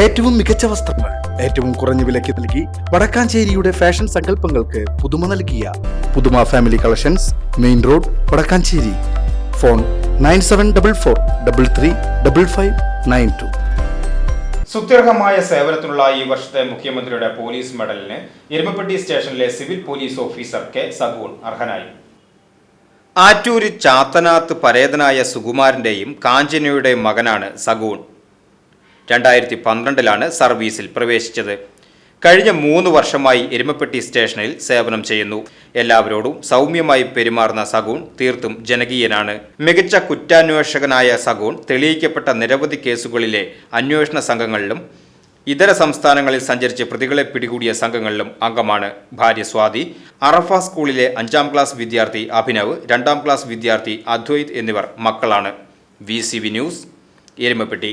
ഏറ്റവും മികച്ച വസ്ത്രങ്ങൾ ഏറ്റവും കുറഞ്ഞ വിലയ്ക്ക് നൽകി വടക്കാഞ്ചേരിയുടെ ഫാഷൻ സങ്കല്പങ്ങൾക്ക് പുതുമ നൽകിയ Puthuma family collections main road Vadakkanchery. Phone nine seven double four double three double five nine two. സുത്യർഹമായ സേവനത്തിനുള്ള ഈ വർഷത്തെ മുഖ്യമന്ത്രിയുടെ പോലീസ് മെഡലിന് എരുമപ്പെട്ടി സ്റ്റേഷനിലെ civil police officer K Sagun അർഹനായി. ആറ്റൂര് ചാത്തനാത്ത് പരേതനായ സുകുമാരന്റെയും കാഞ്ചനയുടെയും മകനാണ് സഗൂൺ. രണ്ടായിരത്തി പന്ത്രണ്ടിലാണ് സർവീസിൽ പ്രവേശിച്ചത്. കഴിഞ്ഞ മൂന്ന് വർഷമായി എരുമപ്പെട്ടി സ്റ്റേഷനിൽ സേവനം ചെയ്യുന്നു. എല്ലാവരോടും സൗമ്യമായി പെരുമാറുന്ന സഗൂൺ തീർത്തും ജനകീയനാണ്. മികച്ച കുറ്റാന്വേഷകനായ സഗൂൺ തെളിയിക്കപ്പെട്ട നിരവധി കേസുകളിലെ അന്വേഷണ സംഘങ്ങളിലും ഇതര സംസ്ഥാനങ്ങളിൽ സഞ്ചരിച്ച് പ്രതികളെ പിടികൂടിയ സംഘങ്ങളിലും അംഗമാണ്. ഭാര്യ സ്വാതി അറഫ സ്കൂളിലെ അഞ്ചാം ക്ലാസ് വിദ്യാർത്ഥി അഭിനവ് രണ്ടാം ക്ലാസ് വിദ്യാർത്ഥി അദ്വൈത് എന്നിവർ മക്കളാണ്. V news Erumapetty.